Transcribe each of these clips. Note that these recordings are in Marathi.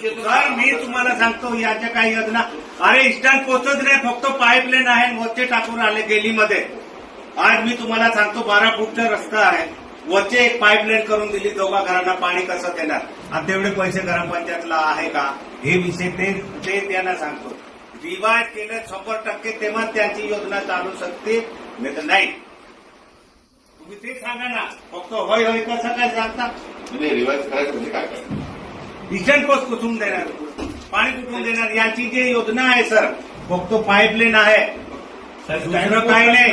सर मी तुम्हाला सांगतो याच्या काही योजना अरे इस्टर्न पोहोचत नाही फक्त पाईपलाईन आहे वरचे टाकून आले गेलीमध्ये. आज मी तुम्हाला सांगतो बारा फूटचा रस्ता आहे. वरचे एक पाईपलाईन करून दिली दोघा घरांना पाणी कसं देणार? आणि तेवढे पैसे ग्रामपंचायतला आहे का? हे विषय ते त्यांना सांगतो. रिवाज केलं शंभर टक्के तेव्हा त्यांची योजना चालू शकते. नाही तर नाही. तुम्ही ते सांगा ना. फक्त होय होय कसं काय सांगता? नाही रिवाइज करायचं म्हणजे काय किचन पोस्ट कुठून देणार? पाणी कुठून देणार? याची जी योजना आहे सर फक्त पाईपलाईन आहे. दुसरं काही नाही.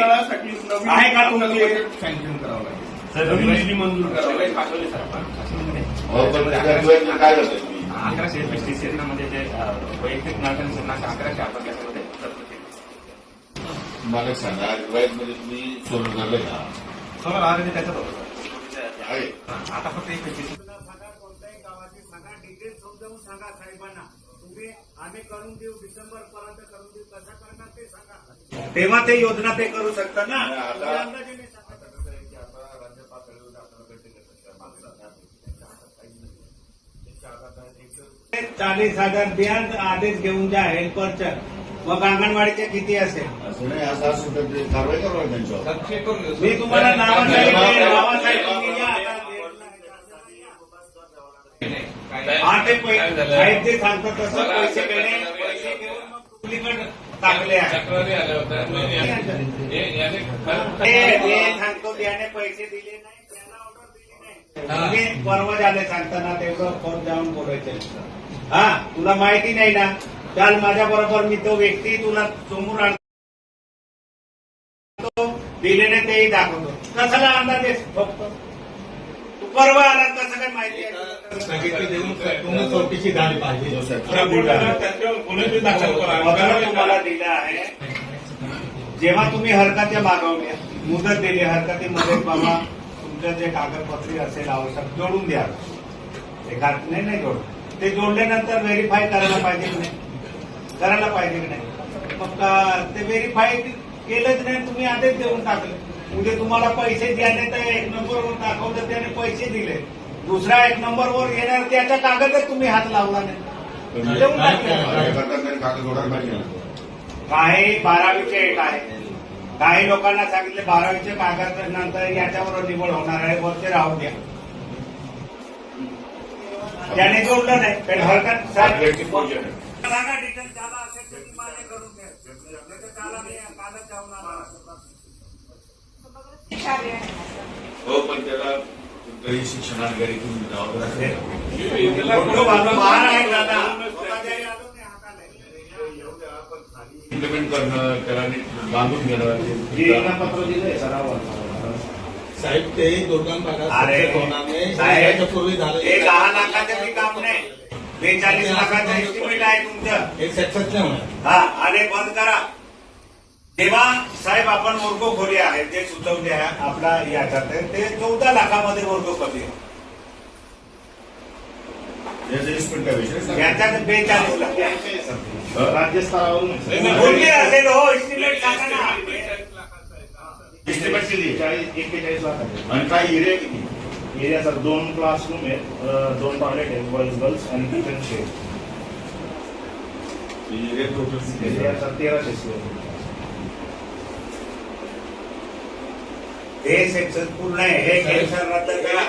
आहे का तुमची? सँक्शन करावं लागेल? सर मंजूर करावं लागेल. हो काय अकराशे पस्तीस योजनामध्ये जे वैयक्तिक नागरिकांना अकराशे आपण त्याच्यामध्ये मला सांगा रिवाइजमध्ये तुम्ही सोडून झालं का? त्याच्यात होतं. आहे. आता फक्त एक पंचवीस तुला सांगा कोणत्याही गावाची सांगा डिटेल समजावून सांगा साहेबांना तुम्ही आम्ही करून देऊ डिसेंबर पर्यंत करून देऊ कसं करणार ते सांगा तेव्हा ते योजना ते करू शकता ना आणि आता- तुम्ही अंदाजाने सांगा. चाळीस हजार द्या आदेश घेऊन जा हेल्परच्या मग अंगणवाडीचे किती असेल असं नाही असं असं तर ते कारवाई करावं लागेल त्यांच्यावर लक्ष करून घेऊ. मी तुम्हाला नावासाठी नावासाठी तुम्ही या आता. हा ते साहेब जे सांगतात तसं पैसे घेणे पैसे घेऊन मग डुप्लिकेट टाकले आहे. तक्रारी आल्या होत्या. हे- याने खरं- ते ते सांगतो पैसे दिले नाही त्याला ऑर्डर दिली नाही. तुम्ही परवा झाले सांगताना तेवढं फोन जाऊन बोलायचं हा तुला माहिती नाही ना? काल माझ्या बरोबर मी तो व्यक्ती तुला समोर आणतो दिलेले तेही दाखवतो. कशाला अंदाज आहेस फक्त तू परवा आला काय माहिती आहे. पाहिजे तुम्हाला दिलं जेव्हा तुम्ही हरकती मागवल्या मुदत दिली हरकतीमध्ये बाबा तुमचं जे कागदपत्री असेल आवश्यक जोडून द्या. एका नाही नाही जोड ते जोडल्यानंतर व्हेरीफाय करायला पाहिजे की नाही? करायला पाहिजे की नाही? मग ते व्हेरीफाय केलंच नाही तुम्ही आधीच देऊन टाकले. उद्या तुम्हाला पैसे द्याने तर एक नंबरवर दाखवलं त्याने पैसे दिले. दुसरा एक नंबरवर येणार त्याच्या कागदच तुम्ही हात लावला नाही. देऊन टाकले. काही बारावीचे एक आहे. काही लोकांना सांगितले बारावीचे कागद नंतर याच्यावर निवड होणार आहे वरचे राहू द्या. त्याने जोडलं नाही. पण हरकत साहेब, सांगा डिटेल त्याला असेल तर ती मान्य करून द्या नाही जाऊन आला. हो पण त्याला तरी शिक्षणाधिकारी तुम्ही. इम्प्लिमेंट करणं त्याला बांधून घेणं साहेब ते दोघां भागात अरे याच्यापूर्वी झालं. हे दहा लाखाचं बी काम नाही. बेचाळीस लाखाचं एस्टिमेट आहे तुमचं. एक सक्सेस नाही होणार. हा आणि बंद करा. तेव्हा साहेब आपण वर्ग खोले आहेत जे सुचवले आहे आपला याच्यात ते चौदा लाखामध्ये वर्ग कमी आहे. याचा इन्स्पेक्ट काय विषय सांगा. याच्यात बेचाळीस लाख. असेल हो किती? एक्केचाळीस आणि काय एरिया किती? एरिया सर दोन क्लासरूम आहेत दोन टॉयलेट आहेत बॉईज गर्ल्स आणि kitchen shed area total area sir तेराशे स्क्वेअर हे सेक्शन पूर्ण आहे हे सेक्शन रद्द करा